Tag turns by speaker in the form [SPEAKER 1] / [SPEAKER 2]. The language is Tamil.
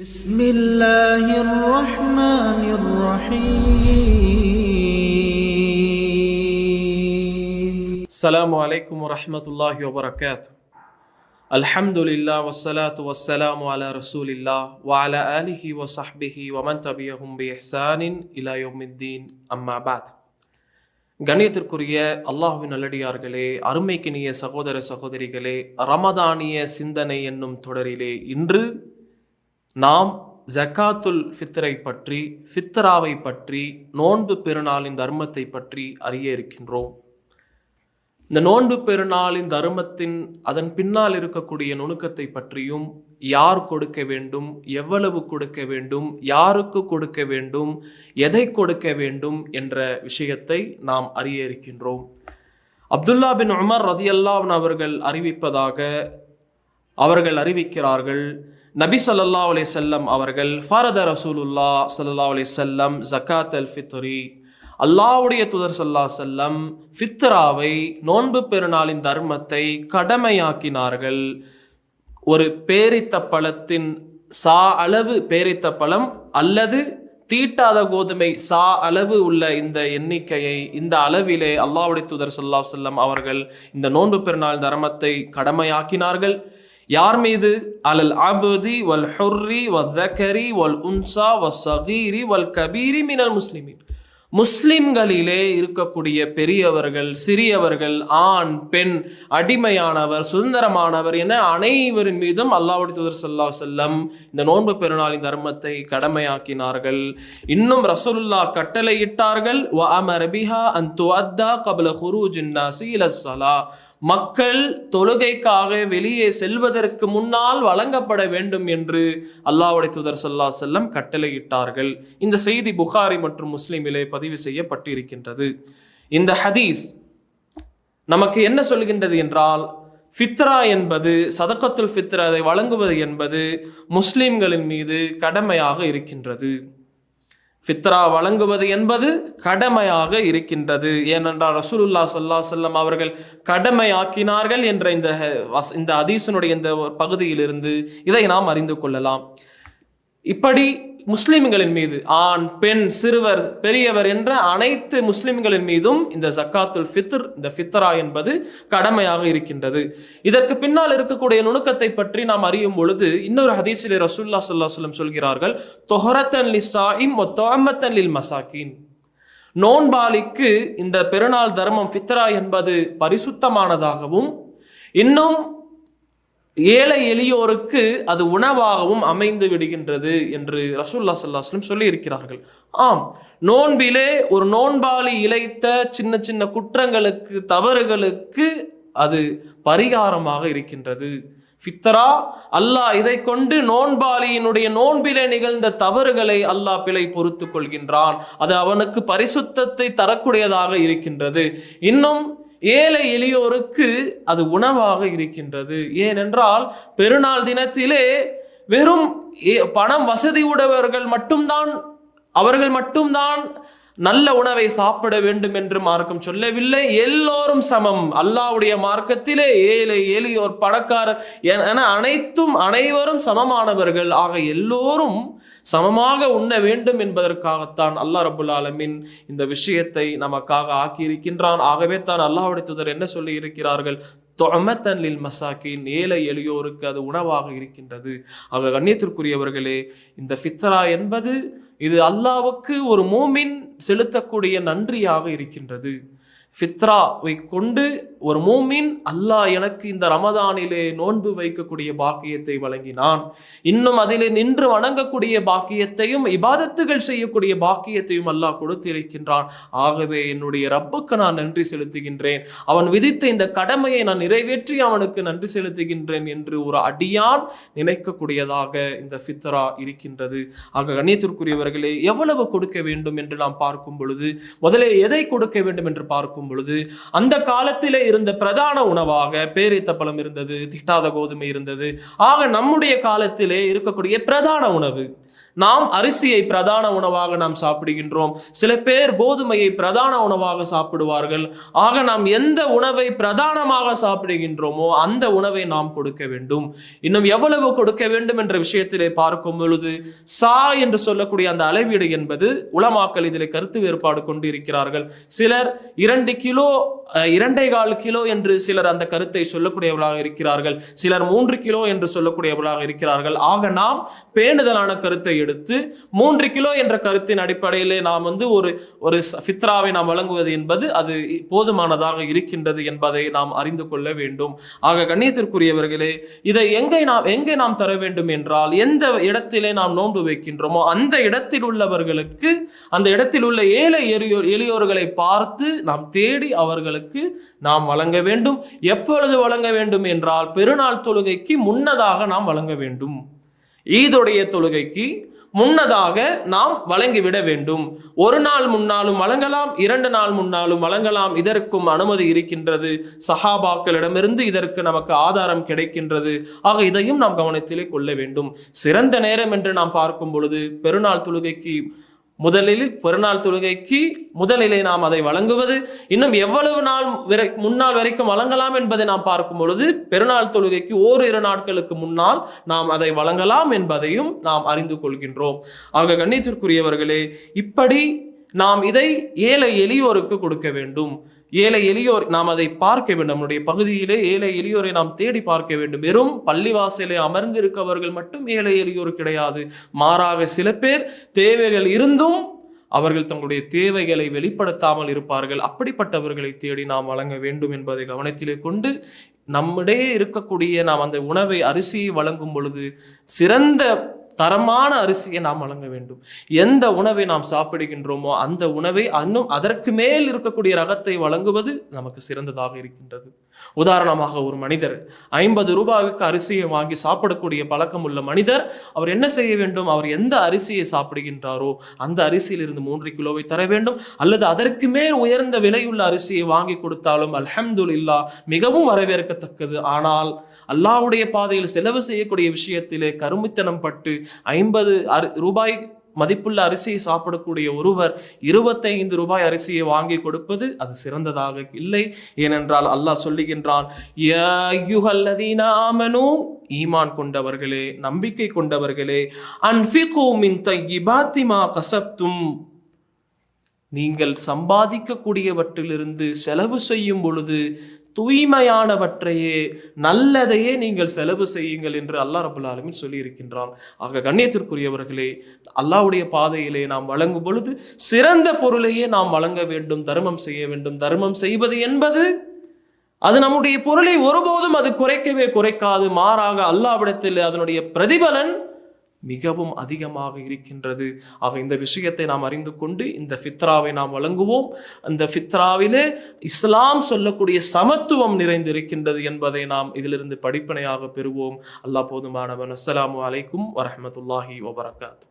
[SPEAKER 1] بسم الله الرحمن الرحيم
[SPEAKER 2] السلام عليكم ورحمة الله وبركاته الحمد لله والصلاة والسلام على رسول الله وعلى آله وصحبه ومن تبعهم بإحسان إلى يوم الدين أما بعد கண்ணியத்திற்குரிய அல்லாஹ்வின் நல்லடியார்களே அருமைக்கினிய சகோதர சகோதரிகளே ரமதானிய சிந்தனை என்னும் தொடரிலே இன்று நாம் ஜக்காத்துல் ஃபித்ரை பற்றி ஃபித்ராவை பற்றி நோன்பு பெருநாளின் தர்மத்தை பற்றி அறிய இருக்கின்றோம். இந்த நோன்பு பெருநாளின் தர்மத்தின் அதன் பின்னால் இருக்கக்கூடிய நுணுக்கத்தை பற்றியும் யார் கொடுக்க வேண்டும் எவ்வளவு கொடுக்க வேண்டும் யாருக்கு கொடுக்க வேண்டும் எதை கொடுக்க வேண்டும் என்ற விஷயத்தை நாம் அறிய இருக்கின்றோம். அப்துல்லா பின் உமர் ரதியல்லாவின் அவர்கள் அறிவிப்பதாக அவர்கள் அறிவிக்கிறார்கள் நபி ஸல்லல்லாஹு அலி செல்லம் அவர்கள் ஃபாரத ரசூலுல்லா சல்லா அலி செல்லம் ஜக்காத் அல் ஃபித்ரி அல்லாவுடைய துதர் சல்லா செல்லம் ஃபித்ராவை நோன்பு பெருநாளின் தர்மத்தை கடமையாக்கினார்கள். ஒரு பேரித்த பழத்தின் சா அளவு பேரித்த பழம் அல்லது தீட்டாத கோதுமை சா அளவு உள்ள இந்த எண்ணிக்கையை இந்த அளவிலே அல்லாவுடைய தூதர் சொல்லா செல்லம் அவர்கள் இந்த நோன்பு பெருநாள் தர்மத்தை கடமையாக்கினார்கள். யார் மீது அலல் அபதி வல் ஹுர்ரி வல் தக்கரி வல் உன்சா வல் சகீரி வல் கபீரி மினல் முஸ்லிமின் முஸ்லிம்களிலே இருக்கக்கூடிய பெரியவர்கள் சிறியவர்கள் ஆண் பெண் அடிமையானவர் சுதந்திரமானவர் என அனைவரின் மீதும் அல்லாவுடைய தூதர் சல்லா செல்லம் இந்த நோன்பு பெருநாளின் தர்மத்தை கடமையாக்கினார்கள். இன்னும் ரசூலுல்லா கட்டளையிட்டார்கள் வ பிஹா அன் துஅத்தா கபல ஹுரூஜின் நாசி இல மக்கள் தொழுகைக்காக வெளியே செல்வதற்கு முன்னால் வழங்கப்பட வேண்டும் என்று அல்லாவுடைய தூதர் சல்லா செல்லம் கட்டளையிட்டார்கள். இந்த செய்தி புகாரி மற்றும் முஸ்லிமிலே பதிவு செய்யப்பட்டு இருக்கின்றது இந்த ஹதீஸ் நமக்கு என்ன சொல்கின்றது என்றால் ஃபித்ரா என்பது சதக்கத்துல் ஃபித்ரா அதை வழங்குவது என்பது முஸ்லிம்களின் மீது கடமையாக இருக்கின்றது. ஃபித்ரா வழங்குவது என்பது கடமையாக இருக்கின்றது. ஏனென்றால் ரசூலுல்லா சல்லா செல்லம் அவர்கள் கடமையாக்கினார்கள் என்ற இந்த வஸ்- இந்த அதீசனுடைய இந்த பகுதியிலிருந்து இதை நாம் அறிந்து கொள்ளலாம். இப்படி முஸ்லிம்களின் மீது ஆண் பெண் சிறுவர் பெரியவர் என்ற அனைத்து முஸ்லிம்களின் மீதும் இந்த ஜக்காத்துல் ஃபித்ர் இந்த ஃபித்ரா என்பது கடமையாக இருக்கின்றது. இதற்கு பின்னால் இருக்கக்கூடிய நுணுக்கத்தை பற்றி நாம் அறியும் பொழுது இன்னொரு ஹதீஸில் ரசூல்லா ஸல்லல்லாஹு அலைஹி சொல்கிறார்கள் தொஹரத்தன் லிஸ்ஸாயிம் வ தொஅமத்தன் லில் மசாக்கின் நோன்பாளிக்கு இந்த பெருநாள் தர்மம் ஃபித்ரா என்பது பரிசுத்தமானதாகவும் இன்னும் ஏழை எளியோருக்கு அது உணவாகவும் அமைந்து விடுகின்றது என்று ரசூல்லா சல்லாஸ்லம் சொல்லி இருக்கிறார்கள் ஆம் நோன்பிலே ஒரு நோன்பாளி இழைத்த சின்ன சின்ன குற்றங்களுக்கு தவறுகளுக்கு அது பரிகாரமாக இருக்கின்றது. ஃபித்ரா அல்லாஹ் இதை கொண்டு நோன்பாளியினுடைய நோன்பிலே நிகழ்ந்த தவறுகளை அல்லாஹ் பிழை பொறுத்து கொள்கின்றான். அது அவனுக்கு பரிசுத்தத்தை தரக்கூடியதாக இருக்கின்றது. இன்னும் ஏழை எளியோருக்கு அது உணவாக இருக்கின்றது. ஏனென்றால் பெருநாள் தினத்திலே வெறும் ஏ- பணம் வசதி உடையவர்கள் மட்டும்தான் அவர்கள் மட்டும்தான் நல்ல உணவை சாப்பிட வேண்டும் என்று மார்க்கம் சொல்லவில்லை. எல்லோரும் சமம். அல்லாஹ்வுடைய மார்க்கத்திலே ஏழை எளியோர் பணக்காரர் என என அனைத்தும் அனைவரும் சமமானவர்கள். ஆக எல்லோரும் சமமாக உண்ண வேண்டும் என்பதற்காகத்தான் அல்லாஹ் ரபுல் ஆலமின் இந்த விஷயத்தை நமக்காக ஆக்கியிருக்கின்றான். ஆகவே தான் அல்லாஹுடைய தூதர் என்ன சொல்லி இருக்கிறார்கள்? தொமத்தன்லில் மசாக்கின் ஏழை எளியோருக்கு அது உணவாக இருக்கின்றது. ஆக கண்ணியத்திற்குரியவர்களே இந்த ஃபித்ரா என்பது இது அல்லாவுக்கு ஒரு மோமின் செலுத்தக்கூடிய நன்றியாக இருக்கின்றது. ஃபித்ராவை கொண்டு ஒரு மூமின் அல்லாஹ் எனக்கு இந்த ரமதானிலே நோன்பு வைக்கக்கூடிய பாக்கியத்தை வழங்கினான். இன்னும் அதிலே நின்று வணங்கக்கூடிய பாக்கியத்தையும் இபாதத்துகள் செய்யக்கூடிய பாக்கியத்தையும் அல்லாஹ் கொடுத்திருக்கின்றான். ஆகவே என்னுடைய ரப்புக்கு நான் நன்றி செலுத்துகின்றேன். அவன் விதித்த இந்த கடமையை நான் நிறைவேற்றி அவனுக்கு நன்றி செலுத்துகின்றேன் என்று ஒரு அடியான் நினைக்கக்கூடியதாக இந்த ஃபித்ரா இருக்கின்றது. ஆக கண்ணியத்திற்குரியவர்களே எவ்வளவு கொடுக்க வேண்டும் என்று நாம் பார்க்கும் பொழுது முதலே எதை கொடுக்க வேண்டும் என்று பார்க்கும் பொழுது அந்த காலத்திலே இருந்த பிரதான உணவாக பேரித்த பழம் இருந்தது திட்டாத கோதுமை இருந்தது. ஆக நம்முடைய காலத்திலே இருக்கக்கூடிய பிரதான உணவு நாம் அரிசியை பிரதான உணவாக நாம் சாப்பிடுகின்றோம். சில பேர் கோதுமையை பிரதான உணவாக சாப்பிடுவார்கள். ஆக நாம் எந்த உணவை பிரதானமாக சாப்பிடுகின்றோமோ அந்த உணவை நாம் கொடுக்க வேண்டும். இன்னும் எவ்வளவு கொடுக்க வேண்டும் என்ற விஷயத்திலே பார்க்கும் பொழுது சா என்று சொல்லக்கூடிய அந்த அளவீடு என்பது உலமாக்கள் இதில் கருத்து வேறுபாடு கொண்டு இருக்கிறார்கள் சிலர் இரண்டு கிலோ இரண்டே கால் கிலோ என்று சிலர் அந்த கருத்தை சொல்லக்கூடியவர்களாக இருக்கிறார்கள். சிலர் மூன்று கிலோ என்று சொல்லக்கூடியவர்களாக இருக்கிறார்கள். ஆக நாம் பேணுதலான கருத்தை எடுத்து மூன்று கிலோ என்ற கருத்தின் அடிப்படையிலே நாம் வந்து ஒரு ஒரு ஃபித்ராவை நாம் வழங்குவது என்பது அது போதுமானதாக இருக்கின்றது என்பதை நாம் அறிந்து கொள்ள வேண்டும். ஆக கண்ணியத்திற்குரியவர்களே இதை எங்கே நாம் எங்கே நாம் தர வேண்டும் என்றால் எந்த இடத்திலே நாம் நோன்பு வைக்கின்றோமோ அந்த இடத்தில் உள்ளவர்களுக்கு அந்த இடத்தில் உள்ள ஏழை எளியோர் எளியோர்களை பார்த்து நாம் தேடி அவர்களுக்கு நாம் வழங்க வேண்டும். எப்பொழுது வழங்க வேண்டும் என்றால் பெருநாள் தொழுகைக்கு முன்னதாக நாம் வழங்க வேண்டும். ஈதுடைய தொழுகைக்கு முன்னதாக நாம் வழங்கிவிட வேண்டும். ஒரு நாள் முன்னாலும் வழங்கலாம் இரண்டு நாள் முன்னாலும் வழங்கலாம். இதற்கும் அனுமதி இருக்கின்றது. சஹாபாக்களிடமிருந்து இதற்கு நமக்கு ஆதாரம் கிடைக்கின்றது. ஆக இதையும் நாம் கவனத்திலே கொள்ள வேண்டும். சிறந்த நேரம் என்று நாம் பார்க்கும் பொழுது பெருநாள் தொழுகைக்கு முதலில் பெருநாள் தொழுகைக்கு முதலிலே நாம் அதை வழங்குவது. இன்னும் எவ்வளவு நாள் வரை முன்னாள் வரைக்கும் வழங்கலாம் என்பதை நாம் பார்க்கும் பொழுது பெருநாள் தொழுகைக்கு ஓர் இரு நாட்களுக்கு முன்னால் நாம் அதை வழங்கலாம் என்பதையும் நாம் அறிந்து கொள்கின்றோம். ஆக கண்ணியத்திற்குரியவர்களே இப்படி நாம் இதை ஏழை எளியோருக்கு கொடுக்க வேண்டும். ஏழை எளியோர் நாம் அதை பார்க்க வேண்டும். நம்முடைய பகுதியிலே ஏழை எளியோரை நாம் தேடி பார்க்க வேண்டும். வெறும் பள்ளிவாசலே அமர்ந்திருக்கவர்கள் மட்டும் ஏழை எளியோர் கிடையாது. மாறாக சில பேர் தேவைகள் இருந்தும் அவர்கள் தங்களுடைய தேவைகளை வெளிப்படுத்தாமல் இருப்பார்கள். அப்படிப்பட்டவர்களை தேடி நாம் வழங்க வேண்டும் என்பதை கவனத்திலே கொண்டு நம்மிடையே இருக்கக்கூடிய நாம் அந்த உணவை அரிசியை வழங்கும் பொழுது சிறந்த தரமான அரிசியை நாம் வழங்க வேண்டும். எந்த உணவை நாம் சாப்பிடுகின்றோமோ அந்த உணவை அன்னும் அதற்கு மேல் இருக்கக்கூடிய ரகத்தை வழங்குவது நமக்கு சிறந்ததாக இருக்கின்றது. உதாரணமாக ஒரு மனிதர் ஐம்பது ரூபாய்க்கு அரிசியை வாங்கி சாப்பிடக்கூடிய பழக்கம் உள்ள மனிதர் அவர் என்ன செய்ய வேண்டும்? அவர் எந்த அரிசியை சாப்பிடுகின்றாரோ அந்த அரிசியிலிருந்து மூன்று கிலோவை தர வேண்டும். அல்லது அதற்கு மேல் உயர்ந்த விலையுள்ள அரிசியை வாங்கி கொடுத்தாலும் அல்ஹம்துலில்லா மிகவும் வரவேற்கத்தக்கது. ஆனால் அல்லாவுடைய பாதையில் செலவு செய்யக்கூடிய விஷயத்திலே கருமித்தனம் பட்டு ஐம்பது ரூபாய் மதிப்புள்ள அரிசியை சாப்பிடக்கூடிய ஒருவர் இருபத்தைந்து ரூபாய் அரிசியை வாங்கி கொடுப்பது அது சிறந்ததாக இல்லை. ஏனென்றால் அல்லாஹ் சொல்லுகின்றான் ஈமான் கொண்டவர்களே நம்பிக்கை கொண்டவர்களே அன்ஃபிகு மின் கசப்தும். நீங்கள் சம்பாதிக்கக்கூடியவற்றிலிருந்து செலவு செய்யும் பொழுது தூய்மையானவற்றையே நல்லதையே நீங்கள் செலவு செய்யுங்கள் என்று அல்லாஹ் ரபுல் ஆலமின் சொல்லியிருக்கின்றான். ஆக கண்ணியத்திற்குரியவர்களே அல்லாவுடைய பாதையிலே நாம் வழங்கும் பொழுது சிறந்த பொருளையே நாம் வழங்க வேண்டும் தர்மம் செய்ய வேண்டும். தர்மம் செய்வது என்பது அது நம்முடைய பொருளை ஒருபோதும் அது குறைக்கவே குறைக்காது. மாறாக அல்லாவிடத்தில் அதனுடைய பிரதிபலன் மிகவும் அதிகமாக இருக்கின்றது. ஆக இந்த விஷயத்தை நாம் அறிந்து கொண்டு இந்த ஃபித்ராவை நாம் வழங்குவோம். அந்த ஃபித்ராவிலே இஸ்லாம் சொல்லக்கூடிய சமத்துவம் நிறைந்திருக்கின்றது என்பதை நாம் இதிலிருந்து படிப்பனையாக பெறுவோம். அல்லா போதுமானவன். அஸ்லாம் அலைக்கும் வரமத்துல்லாஹி வபரகாத்.